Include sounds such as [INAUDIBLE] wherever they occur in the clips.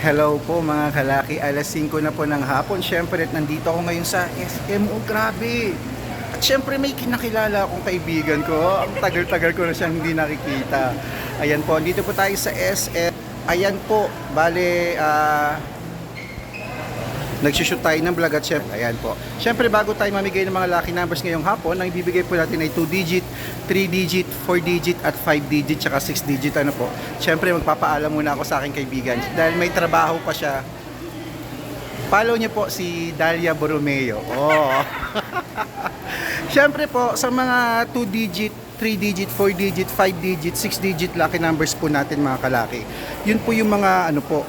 Hello po mga kalaki, alas 5 na po ng hapon. Siyempre, nandito ako ngayon sa SMO, grabe. At siyempre may kinakilala akong kaibigan ko. Ang tagal-tagal ko na siyang hindi nakikita. Ayan po, dito po tayo sa SM. Ayan po, bale, ah... nagsushoot tayo ng vlog at syempre, ayan po. Syempre bago tayo mamigay ng mga lucky numbers ngayong hapon, ang ibibigay po natin ay 2 digit, 3 digit, 4 digit at 5 digit tsaka 6 digit ano po. Syempre magpapaalam muna ako sa aking kaibigan dahil may trabaho pa siya. Follow niyo po si Dalia Borromeo. Oh. [LAUGHS] Syempre po sa mga 2 digit, 3 digit, 4 digit, 5 digit, 6 digit lucky numbers po natin mga kalaki. Yun po yung mga ano po,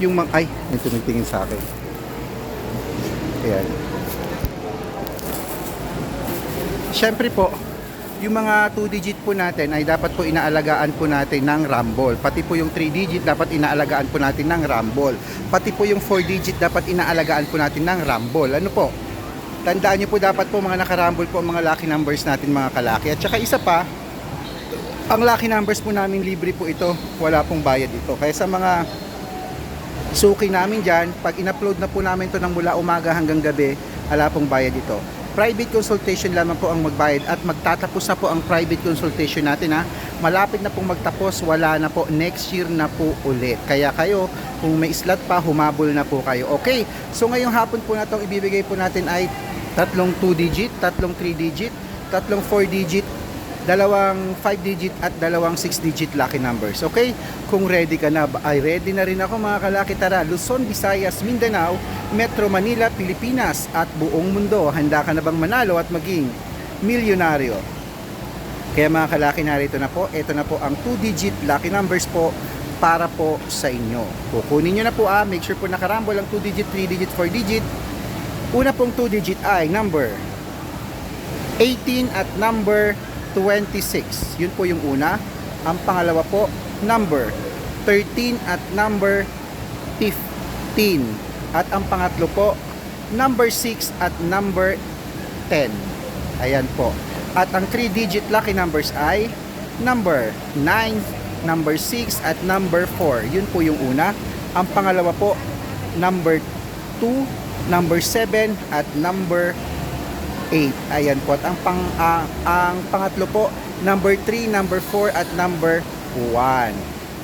yung mga ay, may tumitingin sa akin. Ayan. Siyempre po, yung mga 2 digit po natin ay dapat po inaalagaan po natin ng rumble. Pati po yung 3 digit dapat inaalagaan po natin ng rumble. Pati po yung 4 digit dapat inaalagaan po natin ng rumble. Ano po? Tandaan niyo po dapat po mga nakarumble po ang mga lucky numbers natin mga kalaki. At saka isa pa, ang lucky numbers po namin libre po ito. Wala pong bayad ito. Kaya sa mga suki namin dyan, pag in-upload na po namin to ng mula umaga hanggang gabi, wala pong bayad ito. Private consultation lamang po ang magbayad at magtatapos na po ang private consultation natin ha. Malapit na pong magtapos, wala na po, next year na po ulit. Kaya kayo, kung may slot pa, humabol na po kayo. Okay, so ngayong hapon po na itong ibibigay po natin ay tatlong 2 digit, tatlong 3 digit, tatlong 4 digit, dalawang 5 digit at dalawang 6 digit lucky numbers. Okay? Kung ready ka na, ay ready na rin ako mga kalaki tara. Luzon, Visayas, Mindanao, Metro Manila, Pilipinas at buong mundo. Handa ka na bang manalo at maging milyonaryo? Kaya mga kalaki narito na po, ito na po ang 2 digit lucky numbers po para po sa inyo. Kukunin nyo na po ah, make sure po nakarambol ang 2 digit, 3 digit, 4 digit. Una pong 2 digit ay number 18 at number 26. Yun po yung una. Ang pangalawa po, number 13 at number 15. At ang pangatlo po, number 6 at number 10. Ayan po. At ang 3-digit lucky numbers ay number 9, number 6 at number 4. Yun po yung una. Ang pangalawa po, number 2, number 7 at number 8. Ayan po. At ang pang ah, ang pangatlo po, number 3, number 4 at number 1.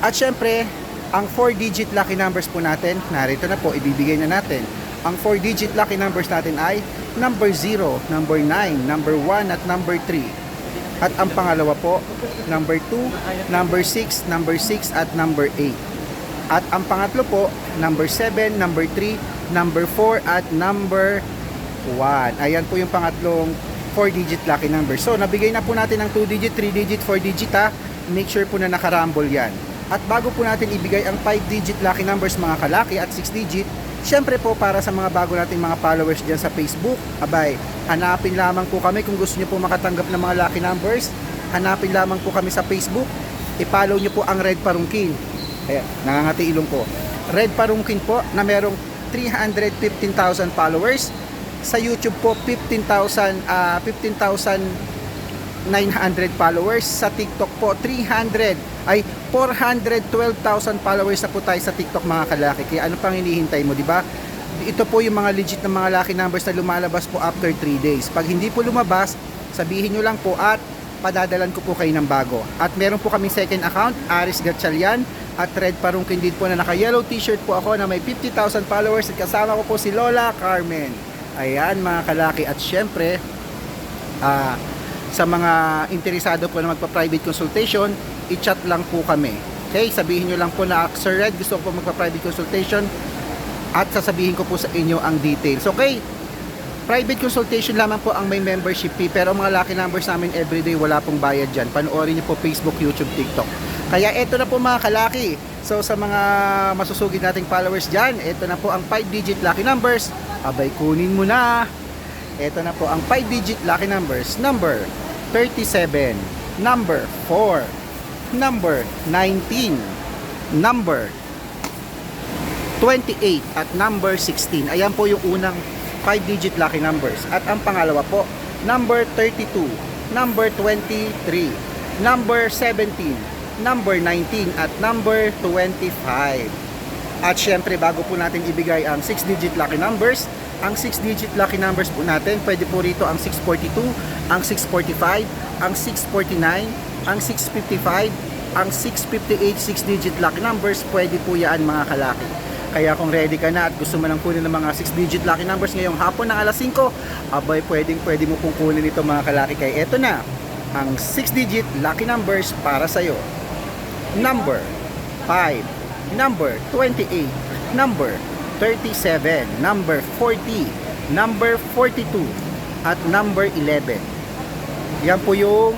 At syempre, ang 4 digit lucky numbers po natin, narito na po, ibibigay na natin. Ang 4 digit lucky numbers natin ay number 0, number 9, number 1 at number 3. At ang pangalawa po, number 2, number 6, number 6 at number 8. At ang pangatlo po, number 7, number 3, number 4 at number 1. Ayan po yung pangatlong 4-digit lucky number. So, nabigay na po natin ng 2-digit, 3-digit, 4-digit ha. Make sure po na nakarumble yan. At bago po natin ibigay ang 5-digit lucky numbers mga kalaki at 6-digit, syempre po para sa mga bago nating mga followers dyan sa Facebook, abay, hanapin lamang po kami kung gusto nyo po makatanggap ng mga lucky numbers. Hanapin lamang po kami sa Facebook. I-follow nyo po ang Red Parungkin. Ayan, nangangati ilong ko. Red Parungkin po na merong 315,000 followers sa YouTube po 15,000 ah 15,900 followers. Sa TikTok po 300 ay 412,000 followers na po tayo sa TikTok mga kalaki. Kaya ano pang hinihintay mo di ba? Ito po yung mga legit na mga lucky numbers na lumalabas po after 3 days. Pag hindi po lumabas sabihin nyo lang po at padadalan ko po kayo ng bago. At meron po kaming second account Aris Gatchalian at Red Parungkin din po na naka yellow t-shirt po ako na may 50,000 followers at kasama ko po si Lola Carmen Ayan mga kalaki at syempre ah, sa mga interesado po na magpa-private consultation, i-chat lang po kami. Okay, sabihin nyo lang po na Sir Red, gusto ko po magpa-private consultation at sasabihin ko po sa inyo ang details. Okay, private consultation lamang po ang may membership fee pero mga lucky numbers namin everyday wala pong bayad dyan. Panoorin nyo po Facebook, YouTube, TikTok. Kaya eto na po mga kalaki. So sa mga masusugid nating followers dyan, eto na po ang 5-digit lucky numbers. Abay kunin mo na. Ito na po ang 5-digit lucky numbers. Number 37, number 4, number 19, number 28 at number 16. Ayan po yung unang 5-digit lucky numbers. At ang pangalawa po, number 32, number 23, number 17, number 19 at number 25. At syempre, bago po natin ibigay ang 6-digit lucky numbers, ang 6-digit lucky numbers po natin, pwede po rito ang 642, ang 645, ang 649, ang 655, ang 658 6-digit lucky numbers, pwede po yan mga kalaki. Kaya kung ready ka na at gusto mo nang kunin ng mga 6-digit lucky numbers ngayong hapon ng alas 5, abay pwedeng pwede mo pong kunin ito mga kalaki. Kaya eto na, ang 6-digit lucky numbers para sa'yo. Number 5, number 28, number 37, number 40, number 42, at number 11. Yan po yung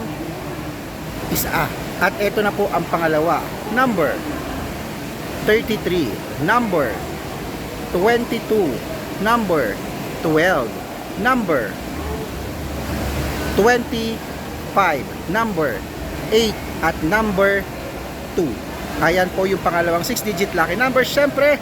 isa. At ito na po ang pangalawa. Number 33, number 22, number 12, number 25, number 8, at number 2. Ayan po yung pangalawang 6-digit lucky number. Siyempre,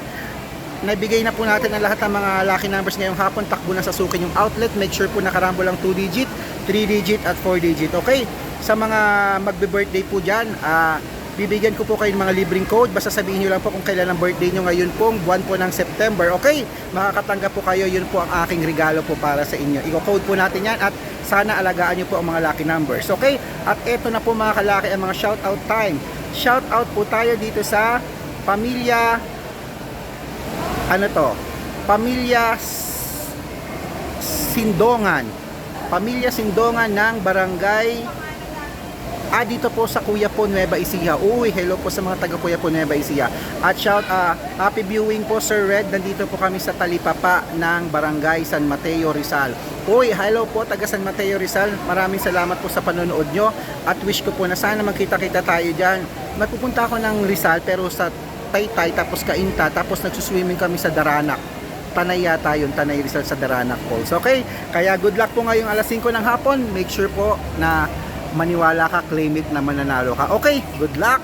nabigay na po natin ang lahat ng mga lucky numbers ngayong hapon. Takbo na sa sukin yung outlet. Make sure po nakarambo lang 2-digit, 3-digit, at 4-digit. Okay? Sa mga magbe-birthday po dyan, ah, bibigyan ko po kayo ng mga libreng code. Basta sabihin nyo lang po kung kailan ang birthday nyo ngayon pong buwan po ng September. Okay? Makakatanggap po kayo. Yun po ang aking regalo po para sa inyo. Iko-code po natin yan at sana alagaan nyo po ang mga lucky numbers. Okay? At eto na po mga kalaki ang mga shoutout time. Shoutout po tayo dito sa pamilya ano to? Pamilya Sindongan. Pamilya Sindongan ng barangay Ah, dito po sa Kuya po Nueva Ecija. Uy, hello po sa mga taga Kuya po Nueva Ecija. At shout ah, happy viewing po Sir Red. Nandito po kami sa Talipapa ng Barangay San Mateo Rizal. Uy, hello po taga San Mateo Rizal. Maraming salamat po sa panonood nyo. At wish ko po na sana magkita-kita tayo dyan. Magpupunta ako ng Rizal pero sa Taytay tapos Kainta tapos nagsuswimming kami sa Daranak. Tanay yata yun, Tanay Rizal sa Daranak Falls. Okay? Kaya good luck po ngayong alas 5 ng hapon. Make sure po na maniwala ka, claim it na mananalo ka. Okay, good luck!